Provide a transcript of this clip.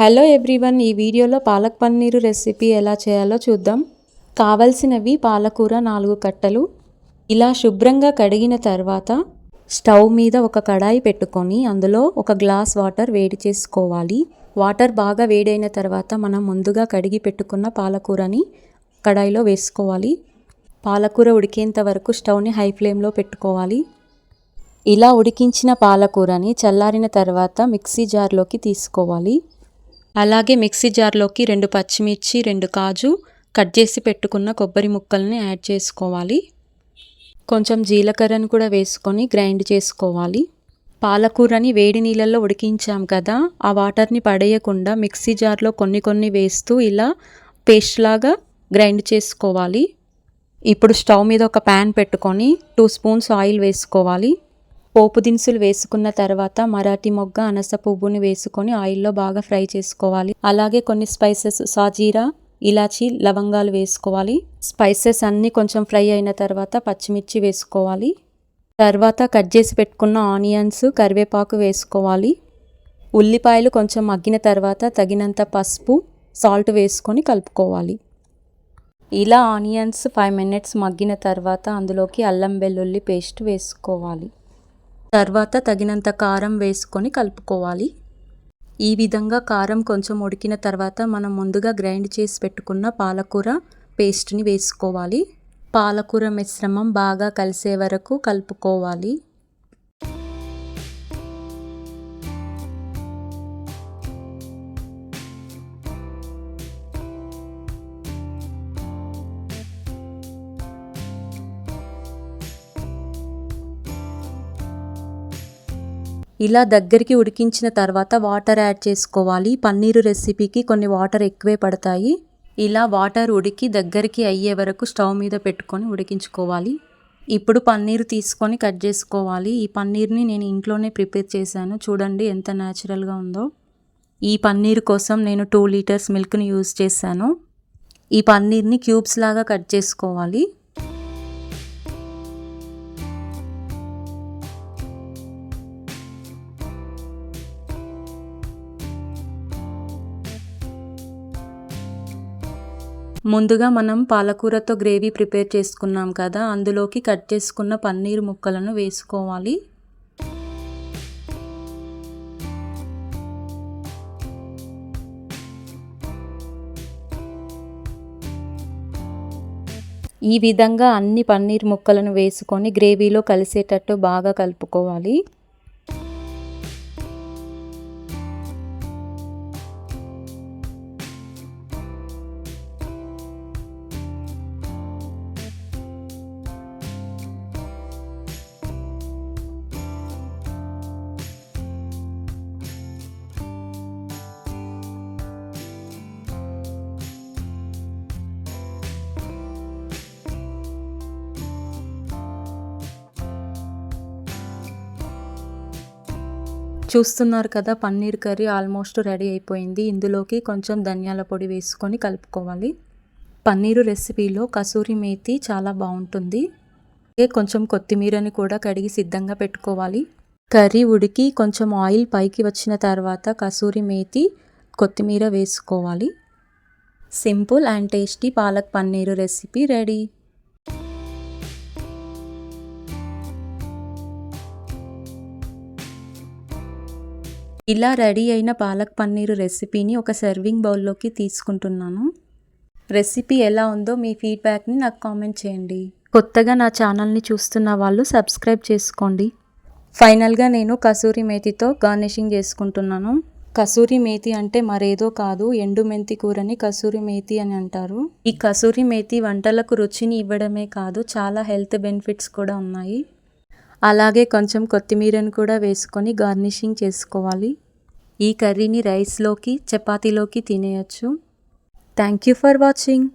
Hello everyone ఈ వీడియోలో palak paneer recipe ఎలా చేయాలో చూద్దాం. కావలసినవి పాలకూర నాలుగు కట్టలు. ఇలా శుభ్రంగా కడిగిన తర్వాత స్టవ్ మీద ఒక కడాయి పెట్టుకొని అందులో ఒక గ్లాస్ వాటర్ వేడి చేసుకోవాలి. వాటర్ బాగా వేడైన తర్వాత మనం ముందుగా కడిగి పెట్టుకున్న పాలకూరని కడాయిలో వేసుకోవాలి. పాలకూర ఉడికేంత వరకు స్టవ్ని హై ఫ్లేమ్లో పెట్టుకోవాలి. ఇలా ఉడికించిన పాలకూరని చల్లారిన తర్వాత మిక్సీ జార్లోకి తీసుకోవాలి. అలాగే మిక్సీ జార్లోకి రెండు పచ్చిమిర్చి రెండు కాజు కట్ చేసి పెట్టుకున్న కొబ్బరి ముక్కల్ని యాడ్ చేసుకోవాలి. కొంచెం జీలకర్రను కూడా వేసుకొని గ్రైండ్ చేసుకోవాలి. పాలకూరని వేడి నీళ్ళల్లో ఉడికించాం కదా ఆ వాటర్ని పడేయకుండా మిక్సీ జార్లో కొన్ని కొన్ని వేస్తూ ఇలా పేస్ట్ లాగా గ్రైండ్ చేసుకోవాలి. ఇప్పుడు స్టవ్ మీద ఒక ప్యాన్ పెట్టుకొని టూ స్పూన్స్ ఆయిల్ వేసుకోవాలి. పోపు దినుసులు వేసుకున్న తర్వాత మరాఠీ మొగ్గ అనస పువ్వుని వేసుకొని ఆయిల్లో బాగా ఫ్రై చేసుకోవాలి. అలాగే కొన్ని స్పైసెస్ సాజీరా ఇలాచి లవంగాలు వేసుకోవాలి. స్పైసెస్ అన్నీ కొంచెం ఫ్రై అయిన తర్వాత పచ్చిమిర్చి వేసుకోవాలి. తర్వాత కట్ చేసి పెట్టుకున్న ఆనియన్స్ కరివేపాకు వేసుకోవాలి. ఉల్లిపాయలు కొంచెం మగ్గిన తర్వాత తగినంత పసుపు సాల్ట్ వేసుకొని కలుపుకోవాలి. ఇలా ఆనియన్స్ ఫైవ్ మినిట్స్ మగ్గిన తర్వాత అందులోకి అల్లం వెల్లుల్లి పేస్ట్ వేసుకోవాలి. తర్వాత తగినంత కారం వేసుకొని కలుపుకోవాలి. ఈ విధంగా కారం కొంచెం ఉడికిన తర్వాత మనం ముందుగా గ్రైండ్ చేసి పెట్టుకున్న పాలకూర పేస్ట్ని వేసుకోవాలి. పాలకూర మిశ్రమం బాగా కలిసే వరకు కలుపుకోవాలి. ఇలా దగ్గరికి ఉడికించిన తర్వాత వాటర్ యాడ్ చేసుకోవాలి. పన్నీరు రెసిపీకి కొన్ని వాటర్ ఎక్కువే పడతాయి. ఇలా వాటర్ ఉడికి దగ్గరికి అయ్యే వరకు స్టవ్ మీద పెట్టుకొని ఉడికించుకోవాలి. ఇప్పుడు పన్నీరు తీసుకొని కట్ చేసుకోవాలి. ఈ పన్నీర్ని నేను ఇంట్లోనే ప్రిపేర్ చేశాను. చూడండి ఎంత న్యాచురల్గా ఉందో. ఈ పన్నీర్ కోసం నేను టూ లీటర్స్ మిల్క్ని యూజ్ చేశాను. ఈ పన్నీర్ని క్యూబ్స్ లాగా కట్ చేసుకోవాలి. ముందుగా మనం పాలకూరతో గ్రేవీ ప్రిపేర్ చేసుకున్నాం కదా అందులోకి కట్ చేసుకున్న పన్నీర్ ముక్కలను వేసుకోవాలి. ఈ విధంగా అన్ని పన్నీర్ ముక్కలను వేసుకొని గ్రేవీలో కలిసేటట్టు బాగా కలుపుకోవాలి. చూస్తున్నారు కదా పన్నీర్ కర్రీ ఆల్మోస్ట్ రెడీ అయిపోయింది. ఇందులోకి కొంచెం ధనియాల పొడి వేసుకొని కలుపుకోవాలి. పన్నీరు రెసిపీలో కసూరి మేతి చాలా బాగుంటుంది. కొంచెం కొత్తిమీరని కూడా కడిగి సిద్ధంగా పెట్టుకోవాలి. కర్రీ ఉడికి కొంచెం ఆయిల్ పైకి వచ్చిన తర్వాత కసూరి మేతి కొత్తిమీర వేసుకోవాలి. Simple and tasty palak paneer recipe ready. ఇలా రెడీ అయిన పాలక్ పన్నీరు రెసిపీని ఒక సర్వింగ్ బౌల్లోకి తీసుకుంటున్నాను. రెసిపీ ఎలా ఉందో మీ ఫీడ్బ్యాక్ని నాకు కామెంట్ చేయండి. కొత్తగా నా ఛానల్ని చూస్తున్న వాళ్ళు సబ్స్క్రైబ్ చేసుకోండి. ఫైనల్గా నేను కసూరి మేతితో గార్నిషింగ్ చేసుకుంటున్నాను. కసూరి మేతి అంటే మరేదో కాదు ఎండు మెంతి కూరని కసూరి మేతి అని అంటారు. ఈ కసూరి మేతి వంటలకు రుచిని ఇవ్వడమే కాదు చాలా హెల్త్ బెనిఫిట్స్ కూడా ఉన్నాయి. అలాగే కొంచెం కొత్తిమీరను కూడా వేసుకొని గార్నిషింగ్ చేసుకోవాలి. ఈ కర్రీని రైస్లోకి చపాతీలోకి తినేయచ్చు. Thank you for watching.